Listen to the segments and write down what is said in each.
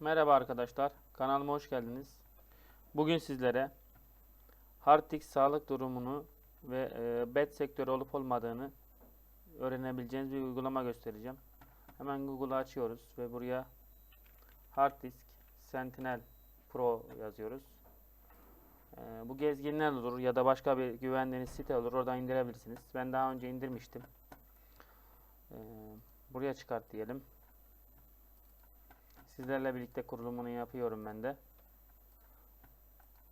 Merhaba arkadaşlar, kanalıma hoş geldiniz. Bugün sizlere Hardix sağlık durumunu ve e, bed sektörü olup olmadığını öğrenebileceğiniz bir uygulama göstereceğim. Hemen Google'ı açıyoruz ve buraya Harddisk Sentinel Pro yazıyoruz. E, bu gezginler olur ya da başka bir güvendiğiniz site olur, oradan indirebilirsiniz. Ben daha önce indirmiştim. E, buraya çıkart diyelim. Sizlerle birlikte kurulumunu yapıyorum ben de.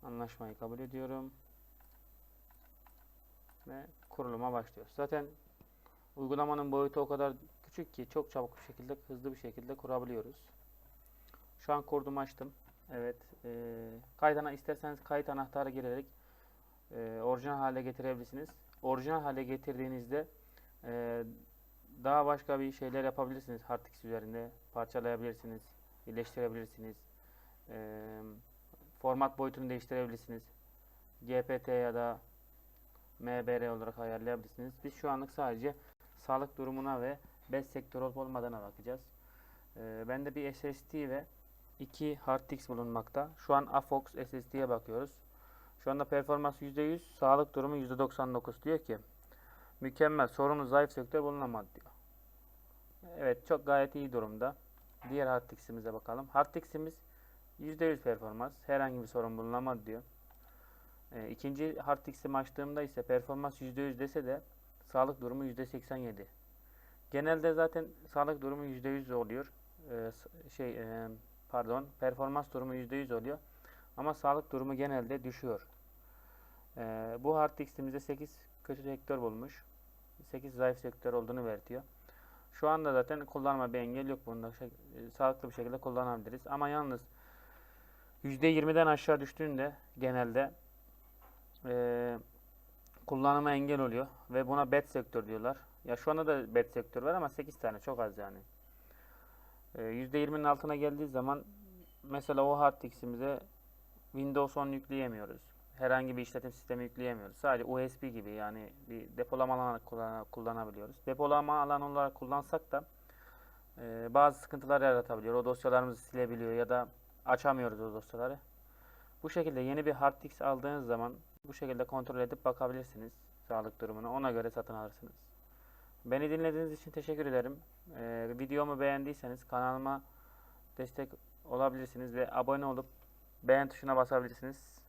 Anlaşmayı kabul ediyorum. Ve kuruluma başlıyoruz. Zaten uygulamanın boyutu o kadar küçük ki çok çabuk bir şekilde, hızlı bir şekilde kurabiliyoruz. Şu an kurdum açtım. Evet. E, kaydana isterseniz kayıt anahtarı girerek e, orijinal hale getirebilirsiniz. Orijinal hale getirdiğinizde e, daha başka bir şeyler yapabilirsiniz Hardix üzerinde. Parçalayabilirsiniz birleştirebilirsiniz. Ee, format boyutunu değiştirebilirsiniz. GPT ya da MBR olarak ayarlayabilirsiniz. Biz şu anlık sadece sağlık durumuna ve BES sektörü olup olmadığına bakacağız. Ee, bende bir SSD ve iki hard disk bulunmakta. Şu an AFOX SSD'ye bakıyoruz. Şu anda performans %100, sağlık durumu %99 diyor ki mükemmel, sorunlu zayıf sektör bulunamadı diyor. Evet, çok gayet iyi durumda. Diğer hard bakalım. Hard diskimiz %100 performans. Herhangi bir sorun bulunamadı diyor. E, ikinci hard açtığımda ise performans %100 dese de sağlık durumu %87. Genelde zaten sağlık durumu %100 oluyor. E, şey e, pardon performans durumu %100 oluyor. Ama sağlık durumu genelde düşüyor. E, bu hard diskimizde 8 kötü sektör bulmuş. 8 zayıf sektör olduğunu belirtiyor. Şu anda zaten kullanma bir engel yok bunda. Şey, e, sağlıklı bir şekilde kullanabiliriz. Ama yalnız %20'den aşağı düştüğünde genelde e, kullanıma engel oluyor. Ve buna bad sektör diyorlar. Ya şu anda da bad sektör var ama 8 tane çok az yani. E, %20'nin altına geldiği zaman mesela o hard diskimize Windows 10 yükleyemiyoruz. Herhangi bir işletim sistemi yükleyemiyoruz. Sadece USB gibi yani bir depolama alanı kullan- kullanabiliyoruz. Depolama alanı olarak kullansak da e, bazı sıkıntılar yaratabiliyor. O dosyalarımızı silebiliyor ya da açamıyoruz o dosyaları. Bu şekilde yeni bir hard disk aldığınız zaman bu şekilde kontrol edip bakabilirsiniz sağlık durumuna. Ona göre satın alırsınız. Beni dinlediğiniz için teşekkür ederim. E, videomu beğendiyseniz kanalıma destek olabilirsiniz ve abone olup beğen tuşuna basabilirsiniz.